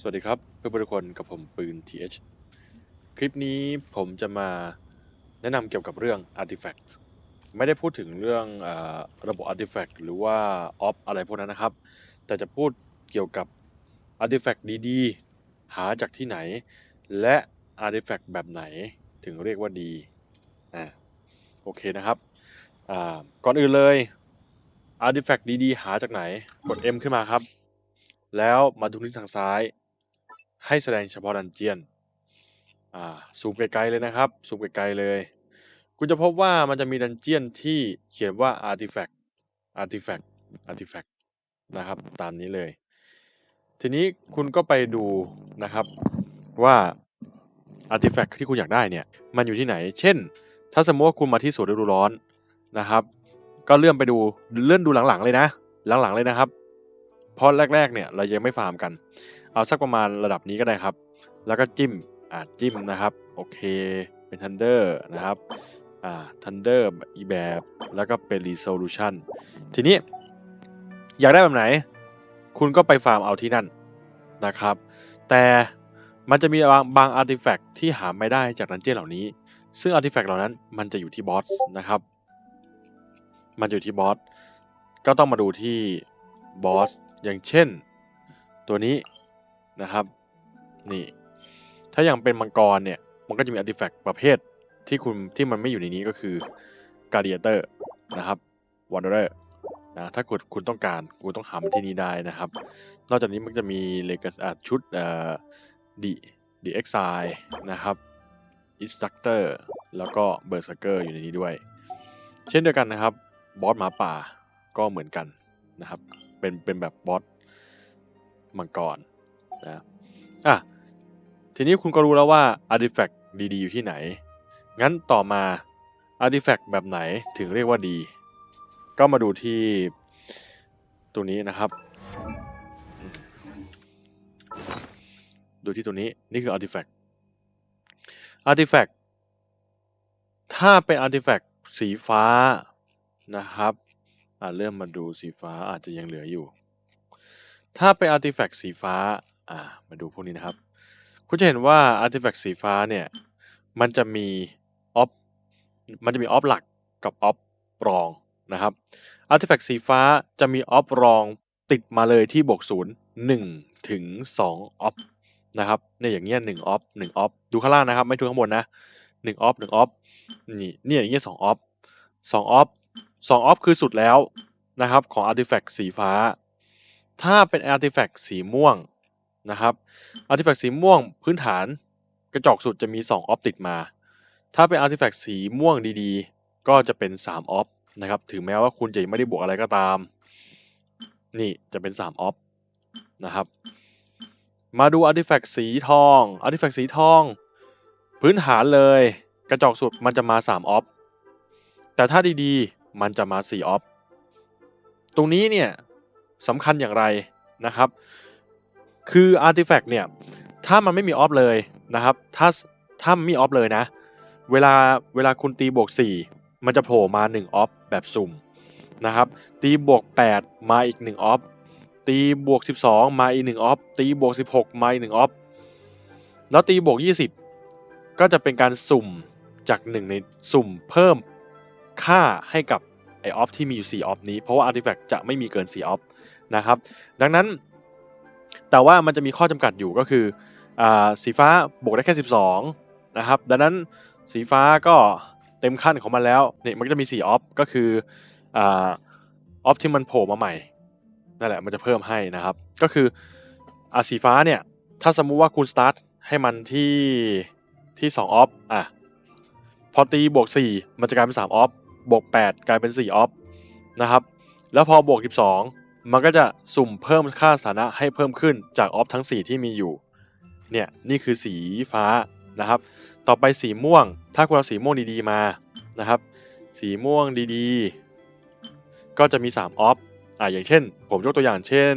สวัสดีครับเพื่อนๆทุกคนกับผมปืน TH คลิปนี้ผมจะมาแนะนำเกี่ยวกับเรื่อง Artifact ไม่ได้พูดถึงเรื่องอระบบ Artifact หรือว่า Op อะไรพวกนั้นนะครับ แต่จะพูดเกี่ยวกับ Artifact ดีๆ หาจากที่ไหน และ Artifact แบบไหนถึงเรียกว่าดีอ่าโอเคนะครับอ่าก่อนอื่นเลย Artifact ดีๆ หาจากไหนกด M ขึ้นมาครับแล้วมาดูที่ทางซ้าย ให้แสดงเฉพาะดันเจียนอ่าซูมไกลๆเลยนะครับซูมไกลๆเลยคุณจะพบว่ามันจะมีดันเจียนที่เขียนว่า artifact artifact artifact นะครับตามนี้เลย ทีนี้คุณก็ไปดูนะครับว่า artifact ที่คุณอยากได้เนี่ยมันอยู่ที่ไหน เช่น ถ้าสมมติว่าคุณมาที่สวนฤดูร้อนนะครับ ก็เลื่อนไปดูเลื่อนดูหลังๆเลยนะ หลังๆเลยนะครับ เพราะแรกๆเนี่ยเรายังไม่ฟาร์มกัน เอาสักประมาณระดับนี้ก็ได้ครับ แล้วก็จิ้มอ่าจิ้มนะครับ โอเค เป็นทันเดอร์นะครับอ่าทันเดอร์อีแบบแล้วก็เป็น resolution ทีนี้ อยากได้แบบไหน คุณก็ไปฟาร์มเอาที่นั่นนะครับ แต่มันจะมีบางบางอาร์ติแฟกต์ที่หาไม่ได้จากดันเจี้ยนเหล่านี้ ซึ่งอาร์ติแฟกต์เหล่านั้นมันจะอยู่ที่บอสนะครับ มันอยู่ที่บอส ก็ต้องมาดูที่บอส อย่างเช่นตัวนี้นะครับนี่ถ้าอย่างเป็นมังกรเนี่ยมันก็จะมีอาร์ติแฟกต์ประเภทที่คุณที่มันไม่อยู่ในนี้ก็คือการ d ด a เตอร์นะครับวันเดอร์นะถ้าเกิดคุณต้องการคุณต้องหามันที่นี่ได้นะครับ นอกจากนี้มันจะมีเลกอ่าชุดเอ่อดีดีเอ็กไซนะครับอินสตัคเตอร์แล้วก็เบอร์ r เกอร์อยู่ในนี้ด้วย เช่นเดียวกันนะครับบอสหมาป่าก็เหมือนกัน นะครับ เป็นเป็นแบบบอสมังกรนะอะทีนี้คุณก็รู้แล้วว่า Artifact ดีๆ อยู่ที่ไหน งั้นต่อมา Artifact แบบไหนถึงเรียกว่าดี ก็มาดูที่ตัวนี้นะครับ ดูที่ตัวนี้นี่คือ Artifact Artifact ถ้าเป็น Artifact สีฟ้านะครับ อ่าเริ่มมาดูสีฟ้าอาจจะยังเหลืออยู่ ถ้าเป็น Artifact สีฟ้า อ่า มาดูพวกนี้นะครับ คุณจะเห็นว่า Artifact สีฟ้าเนี่ย มันจะมีออฟ มันจะมีออฟหลักกับออฟรองนะครับ Artifact สีฟ้าจะมีออฟรองติดมาเลยที่บวกศูนย์หนึ่งถึงสองออฟนะครับเนี่ยอย่างเงี้ยหนึ่งออฟหนึ่งออฟดูข้างล่างนะครับ ไม่ดูข้างบนนะหนึ่งออฟหนึ่งออฟนี่เนี่ยอย่างเงี้ยสองออฟสองออฟ สองออฟคือสุดแล้วนะครับของ Artifact สีฟ้า ถ้าเป็น Artifact สีม่วงนะครับ Artifact สีม่วงพื้นฐานกระจกสุดจะมี 2 ออฟติดมา ถ้าเป็น Artifact สีม่วงดีๆ ก็จะเป็น 3 ออฟนะครับ ถึงแม้ว่าคุณจะไม่ได้บวกอะไรก็ตาม นี่จะเป็น 3 ออฟนะครับ มาดู Artifact สีทอง Artifact สีทอง พื้นฐานเลย กระจกสุดมันจะมา 3 ออฟ แต่ถ้าดีๆ มันจะมา4ออฟตรงนี้เนี่ยสำคัญอย่างไรนะครับ คือ Artifact เนี่ยถ้ามันไม่มีออฟเลยนะครับ ถ้าถ้ามมีออฟเลยนะ เวลาเวลาคุณตีบวก 4 มันจะโผล่มา1ออฟแบบสุ่มนะครับตีบวก 8 มาอีก1ออฟตีบวก 12 มาอีก1ออฟตีบวก 16 มาอีก1ออฟแล้วตีบวก 20 ก็จะเป็นการสุ่มจาก1ในสุ่มเพิ่ม ค่าให้กับไอออฟที่มีอยู่4ออฟนี้ เพราะว่า Artifact จะไม่มีเกิน4ออฟนะครับ ดังนั้น แต่ว่ามันจะมีข้อจำกัดอยู่ก็คืออ่าสีฟ้าบวกได้แค่ 12 นะครับ ดังนั้นสีฟ้าก็เต็มขั้นของมันแล้วเนี่ยมันก็จะมี4ออฟก็คืออ่าออฟที่มันโผล่มาใหม่นั่นแหละมันจะเพิ่มให้นะครับ ก็คืออ่าสีฟ้าเนี่ย ถ้าสมมุติว่าคุณสตาร์ทให้มันที่ที่2ออฟอะพอตีบวก 4 มันจะกลายเป็น3ออฟ บวก8กลายเป็น4ออฟนะครับ แล้วพอบวก 12 มันก็จะสุ่มเพิ่มค่าสถานะให้เพิ่มขึ้นจากออฟทั้ง 4 ที่มีอยู่ เนี่ยนี่คือสีฟ้านะครับ ต่อไปสีม่วง ถ้าคุณเอาสีม่วงดีๆมานะครับ สีม่วงดีๆ ก็จะมี3ออฟอ่าอย่างเช่น ผมยกตัวอย่างเช่น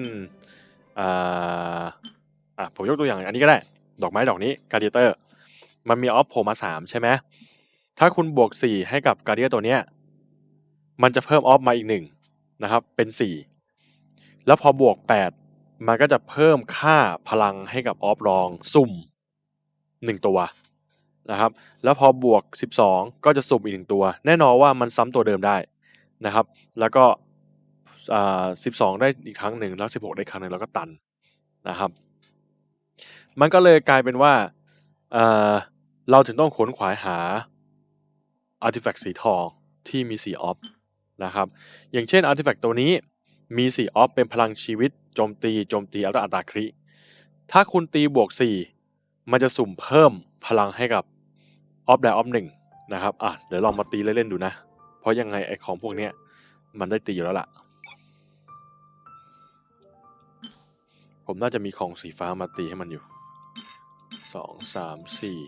อ่าอะผมยกตัวอย่างอันนี้ก็ได้ ดอกไม้ดอกนี้การ์เดเตอร์มันมีออฟโผล่มา3ใช่ไหมถ้าคุณบวก 4 ให้กับการ์เดียตัวเนี้ย มันจะเพิ่มออฟมาอีก1นะครับ เป็น 4 แล้วพอบวก 8 มันก็จะเพิ่มค่าพลังให้กับออฟลองสุ่มหนึ่งตัวนะครับ แล้วพอบวก 12 ก็จะสุ่มอีกหนึ่งตัว แน่นอนว่ามันซ้ำตัวเดิมได้นะครับ แล้วก็12 ได้อีกครั้งหนึ่งแล้ว 16 ได้ครั้งหนึ่งแล้วก็ตันนะครับ มันก็เลยกลายเป็นว่าเเราถึงต้องขนขวายหาอาร์ติแฟกต์สีทองที่มีสีออฟ นะครับ อย่างเช่นอาร์ติแฟกต์ตัวนี้มี4ออฟเป็นพลังชีวิตโจมตีโจมตีอัตรอัตราคริถ้าคุณตีบวก 4 มันจะสุ่มเพิ่มพลังให้กับออฟแดออฟหนึ่งนะครับอะเดี๋ยวลองมาตีเล่นๆดูนะ เพราะยังไงไอของพวกเนี้ยมันได้ตีอยู่แล้วล่ะ ผมน่าจะมีของสีฟ้ามาตีให้มันอยู่สองสามสี่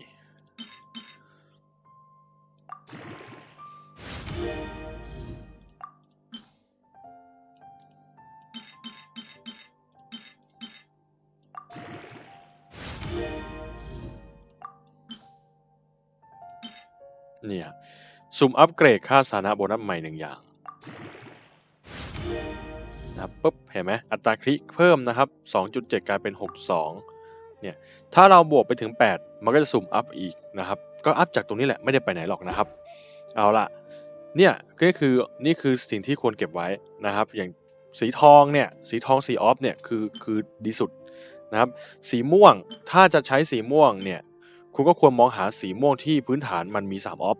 เนี่ยสุ่มอัปเกรดค่าสถานะโบนัสใหม่หนึ่งอย่างนะครับปุ๊บเห็นไหมอัตราคลิกเพิ่มนะครับ 2.7 กลายเป็น 62 เนี่ย ถ้าเราบวกไปถึง 8 มันก็จะสุ่มอัพอีกนะครับ ก็อัพจากตรงนี้แหละ ไม่ได้ไปไหนหรอกนะครับ เอาละเนี่ยก็คือนี่คือสิ่งที่ควรเก็บไว้นะครับ อย่างสีทองเนี่ย สีทองสีออฟเนี่ยคือคือดีสุดนะครับ สีม่วงถ้าจะใช้สีม่วงเนี่ย คุณก็ควรมองหาสีม่วงที่พื้นฐานมันมี 3 ออฟ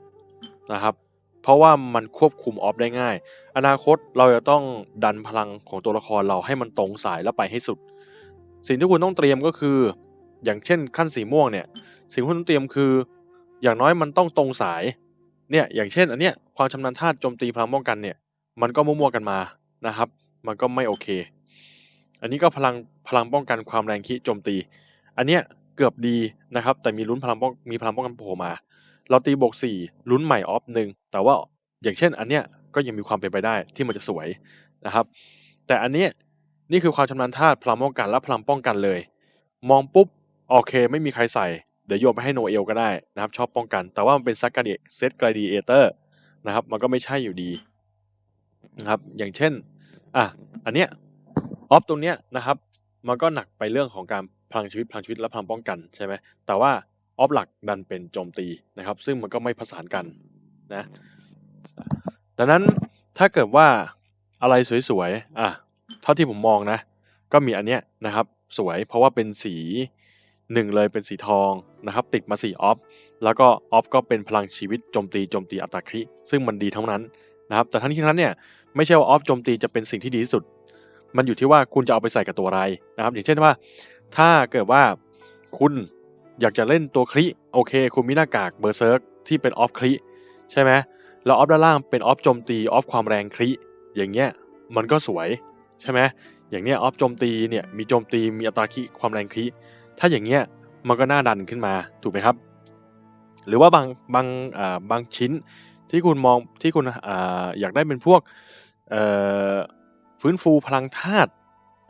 นะครับ เพราะว่ามันควบคุมออฟได้ง่าย อนาคตเราจะต้องดันพลังของตัวละครเราให้มันตรงสายแล้วไปให้สุด สิ่งที่คุณต้องเตรียมก็คือ อย่างเช่นขั้นสีม่วงเนี่ย สิ่งที่คุณต้องเตรียมคือ อย่างน้อยมันต้องตรงสาย เนี่ย อย่างเช่น อันเนี้ยความชำนาญธาตุโจมตีพลังป้องกันเนี่ย มันก็มั่วๆกันมานะครับ มันก็ไม่โอเค อันนี้ก็พลังพลังป้องกันความแรงคิโจมตี อันเนี้ย เกือบดีนะครับ แต่มีลุ้นพลังป้องมีพลังป้องกันโผล่มา เราตีบวกสี่ลุ้นใหม่ออฟหนึ่งแต่ว่าอย่างเช่นอันเนี้ยก็ยังมีความเป็นไปได้ที่มันจะสวยนะครับ แต่อันเนี้ยนี่คือความชำนาญธาตุพลังป้องกันและพลังป้องกันเลย มองปุ๊บโอเค ไม่มีใครใส่เดี๋ยวโยนไปให้โนเอลก็ได้นะครับ ชอบป้องกัน แต่ว่ามันเป็นซักการ์ดเซตกราดีเอเตอร์นะครับ มันก็ไม่ใช่อยู่ดีนะครับ อย่างเช่น อะ อันเนี้ยออฟตรงเนี้ยนะครับ มันก็หนักไปเรื่องของการ พลังชีวิตพลังชีวิตและพลังป้องกันใช่ไหมแต่ว่าออฟหลักดันเป็นโจมตีนะครับ ซึ่งมันก็ไม่ผสานกันนะดังนั้นถ้าเกิดว่าอะไรสวยๆอะเท่าที่ผมมองนะ ก็มีอันเนี้ยนะครับ สวยเพราะว่าเป็นสีหนึ่งเลยเป็นสีทองนะครับ ติดมาสี่ออฟแล้วก็ออฟก็เป็นพลังชีวิตโจมตีโจมตีอัตราคริซึ่งมันดีทั้งนั้นนะครับ แต่ทั้งนี้ทั้งนั้นเนี่ยไม่ใช่ว่าออฟโจมตีจะเป็นสิ่งที่ดีที่สุด มันอยู่ที่ว่าคุณจะเอาไปใส่กับตัวอะไรนะครับ อย่างเช่นว่า ถ้าเกิดว่าคุณอยากจะเล่นตัวคริโอเค คุณมีหน้ากากเบอร์เซิร์กที่เป็นออฟคริใช่ไหมแล้วออฟด้านล่างเป็นออฟโจมตีออฟความแรงคริอย่างเงี้ยมันก็สวยใช่ไหมอย่างเนี้ยออฟโจมตีเนี่ยมีโจมตีมีอัตราคริความแรงคริถ้าอย่างเงี้ยมันก็น่าดันขึ้นมาถูกไหมครับ หรือว่าบางบางอ่าบางชิ้นที่คุณมองที่คุณอ่าอยากได้เป็นพวกเอ่อฟื้นฟูพลังธาตุ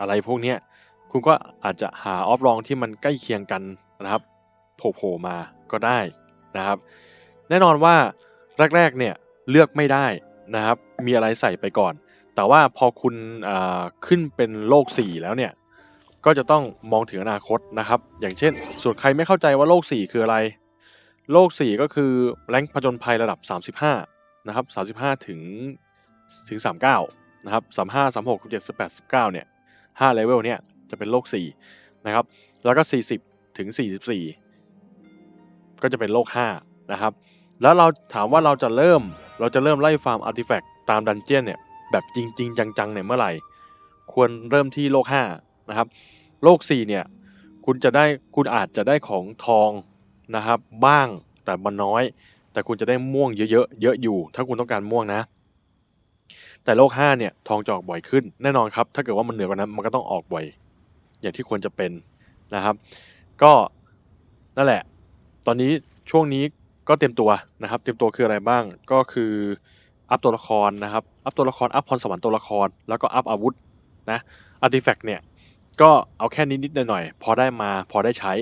อะไรพวกเนี้ย คุณก็อาจจะหาออฟรองที่มันใกล้เคียงกันนะครับโผล่ๆมาก็ได้นะครับ แน่นอนว่าแรกๆเนี่ยเลือกไม่ได้นะครับ มีอะไรใส่ไปก่อน แต่ว่าพอคุณขึ้นเป็นโลก 4 แล้วเนี่ยก็จะต้องมองถึงอนาคตนะครับ อย่างเช่น ส่วนใครไม่เข้าใจว่าโลก 4 คืออะไร โลก 4 ก็คือแรงผจญภัยระดับ 35 นะครับ 35 ถึงถึง 39 นะครับ 35 36 37 18 19 เนี่ย5เลเวลเนี่ย จะเป็นโลก4นะครับ แล้วก็ 40 ถึง 44 ก็จะเป็นโลก5นะครับ แล้วเราถามว่าเราจะเริ่มเราจะเริ่มไล่ฟาร์มอาร์ติแฟกต์ตามดันเจียนเนี่ยแบบจริง ๆ จังๆเนี่ยเมื่อไหร่ ควรเริ่มที่โลก5นะครับ โลก4เนี่ยคุณจะได้คุณอาจจะได้ของทองนะครับ บ้างแต่มันน้อย แต่คุณจะได้ม่วงเยอะๆเยอะอยู่ ถ้าคุณต้องการม่วงนะ แต่โลก5เนี่ยทองจะออกบ่อยขึ้นแน่นอนครับ ถ้าเกิดว่ามันเหนือกว่านั้นมันก็ต้องออกบ่อย อย่างที่ควรจะเป็นนะครับ ก็นั่นแหละ ตอนนี้ช่วงนี้ก็เตรียมตัวนะครับ เตรียมตัวคืออะไรบ้าง ก็คืออัพตัวละครนะครับ อัพตัวละคร อัพพรสวรรค์ตัวละคร แล้วก็อัพอาวุธนะอาร์ติแฟกต์เนี่ย ก็เอาแค่นิดๆหน่อยๆพอได้มาพอได้ใช้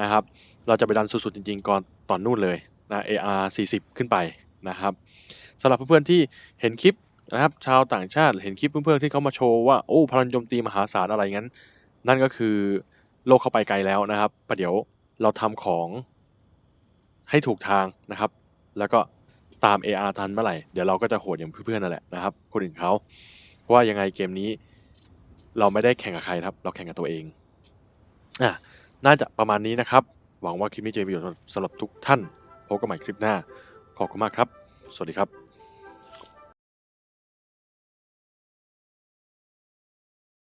นะครับ เราจะไปดันสุดๆจริงๆก่อนตอนนู่นเลยนะ AR 40 ขึ้นไปนะครับสำหรับเพื่อนๆที่เห็นคลิปนะครับ ชาวต่างชาติเห็นคลิปเพื่อนๆที่เขามาโชว์ว่าโอ้พลังโจมตีมหาศาลอะไรงั้น นั่นก็คือโลกเข้าไปไกลแล้วนะครับประเดี๋ยวเราทำของให้ถูกทางนะครับ แล้วก็ตาม AR ทันเมื่อไหร่ เดี๋ยวเราก็จะโหดอย่างเพื่อนๆนั่นแหละนะครับ คนอื่นเขาเพราะว่ายังไงเกมนี้เราไม่ได้แข่งกับใครครับ เราแข่งกับตัวเองอะน่าจะประมาณนี้นะครับ หวังว่าคลิปนี้จะมีประโยชน์สำหรับทุกท่าน พบกันใหม่คลิปหน้า ขอบคุณมากครับ สวัสดีครับ